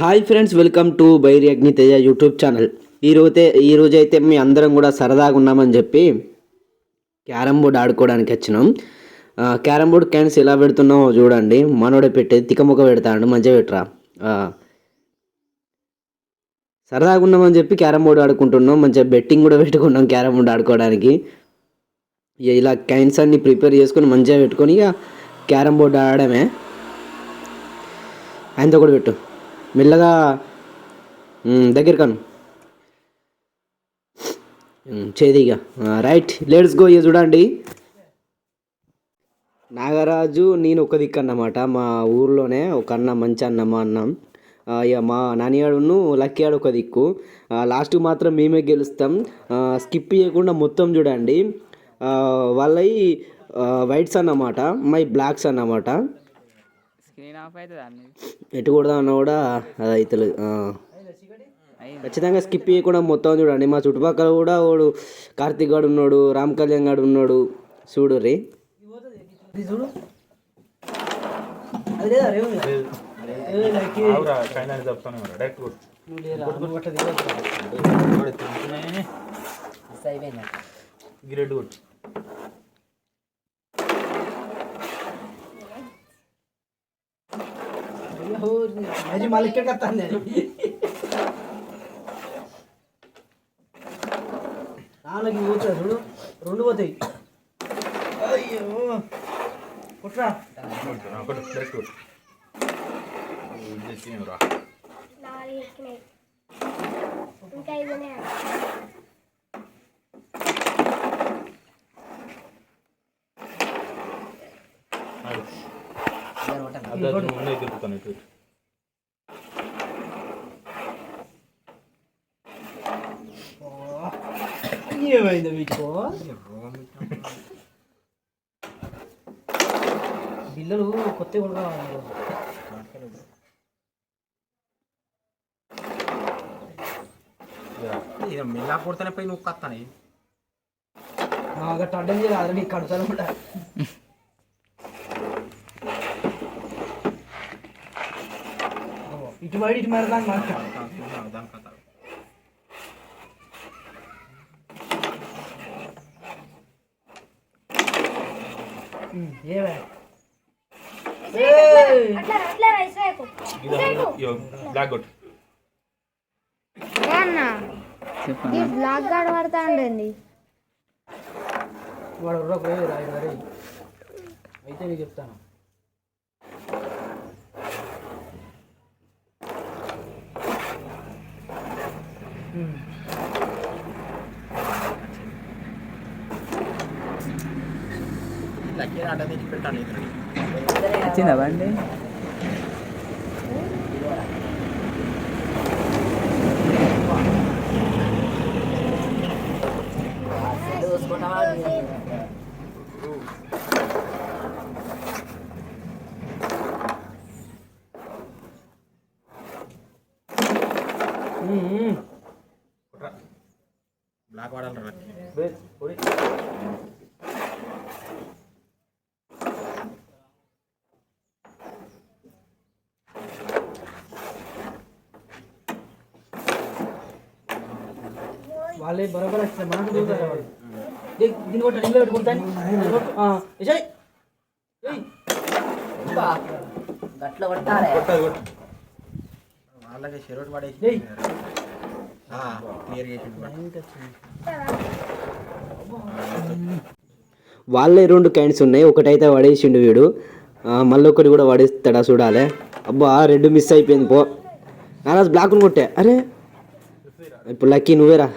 Hi friends welcome to Bairi Agni Teja YouTube channel. ఈరోజే ఈరోజైతే మీ అందరం కూడా సరదాగా ఉన్నామని చెప్పి క్యారమ్ బోర్డ్ ఆడుకోవడానికి వచ్చినాం. క్యారమ్ బోర్డ్ క్యాన్స్ ఎలా పెడుతున్నామో చూడండి. మనోడే పెట్టేది తికముక పెడతాడు మంచిగా పెట్టరా? సరదాగా ఉన్నామని చెప్పి క్యారమ్ బోర్డ్ ఆడుకుంటున్నాం. మంచిగా బెట్టింగ్ కూడా పెట్టుకున్నాం క్యారమ్ బోర్డ్ ఆడుకోవడానికి. ఇలా క్యాన్స్ అన్ని ప్రిపేర్ చేసుకొని మంచిగా పెట్టుకొని ఇక క్యారమ్ బోర్డ్ ఆడడమే. ఆయనతో కూడా పెట్టు. మెల్లగా దగ్గర కను చేదిగా. రైట్ లెట్స్ గో ఇక చూడండి. నాగరాజు నేను ఒక దిక్కు అన్నమాట మా ఊర్లోనే ఒక అన్న మంచి అన్న మా అన్న. ఇక మా నానియాడును లక్కీ ఆడు ఒక దిక్కు. లాస్ట్కి మాత్రం మేమే గెలుస్తాం. స్కిప్ చేయకుండా మొత్తం చూడండి. వాళ్ళవి వైట్స్ అన్నమాట మై బ్లాక్స్ అన్నమాట. స్క్రీన్ ఆఫ్ అవుతుంది అన్ని ఎటు కొడదాం అన్నా కూడా? అది అవుతలేదు ఆ. ఖచ్చితంగా స్కిప్ చేయకుండా మొత్తం చూడండి. మా చుట్టుపక్కల కూడా వాడు కార్తీక్ గాడు ఉన్నాడు రామ్ కళ్యాణ్ గాడు ఉన్నాడు. చూడు రే. డైరెక్ట్ కొట్టు మళ్ళీ ఇక్కడ వస్తాను నాలుగు పోతుంది చూడు రెండు పోతాయి అయ్యో కుట్రా ఇంకా ఉన్నాయి అదే ఉన్నాయి తిప్పుతాను ఇటు ఏమైంది మీకు? బిల్లలు కొత్త కొడుకు మెల్లా కొడితేనే పోయి నువ్వు కత్తానే గట్ట అడ్డం చేయాలి ఆల్రెడీ కడతాను కూడా ఇటు బయట ఇటు మరి దాన్ని మాట దాని కథ ఏమే అట్లా అట్లా రైస్ వేయకు ఇగో బ్లాక్ కొట్టు అన్న ఈ బ్లాక్ గార్డ్ పడతా అండి వాడు ఎవరో పోయి రాయి మరి అయితే నీకు చెప్తాను లక్కీ అడ్డ తెచ్చి పెట్టాను ఇతరుని వచ్చిందా బండి బ్లాక్ వాడాలి వాళ్ళే బరోబర్ వచ్చిన మనకు దూకుతారు వాళ్ళు. దీన్ని కొట్ట నీళ్ళు పెట్టుకుంటాను విజయ్. కొట్టు. వాళ్ళకి షెరోట్ పడేసి వాళ్ళే రెండు కైండ్స్ ఉన్నాయి. ఒకటైతే పడేసిండు వీడు. మళ్ళీ ఒకటి కూడా పడేస్తాడా చూడాలి. అబ్బా రెండు మిస్ అయిపోయింది పో. నారాజ్ బ్లాక్ను కొట్టే. అరే. ఇప్పుడు లక్కీ నువ్వేరా.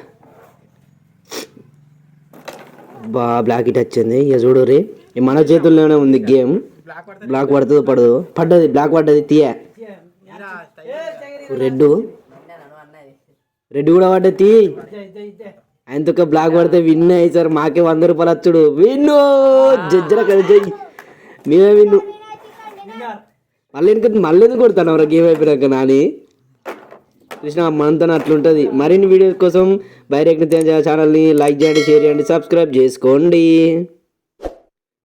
అబ్బా బ్లాక్ ఇట్ వచ్చింది ఇక చూడు రే మన చేతుల్లోనే ఉంది గేమ్. బ్లాక్ పడుతుందో పడదు? పడ్డది బ్లాక్ పడ్డది తీయ. రెడ్ రెడ్ కూడా పడ్డది తీ. ఆయనతో బ్లాక్ పడితే విన్ అయ్యి సార్ మాకే వంద రూపాయలు వచ్చుడు విన్ను! జజ్జర కలిసి మేమే విన్ను. మళ్ళీ ఎందుకు మళ్ళీ ఎందుకు కొడతాను రా గేమ్ అయిపోయినాక నాని? కృష్ణ మనతో అట్లుంటుంది. మరిన్ని వీడియోస్ కోసం బైరెక్ట్ ఛానల్ని లైక్ చేయండి షేర్ చేయండి సబ్స్క్రైబ్ చేసుకోండి.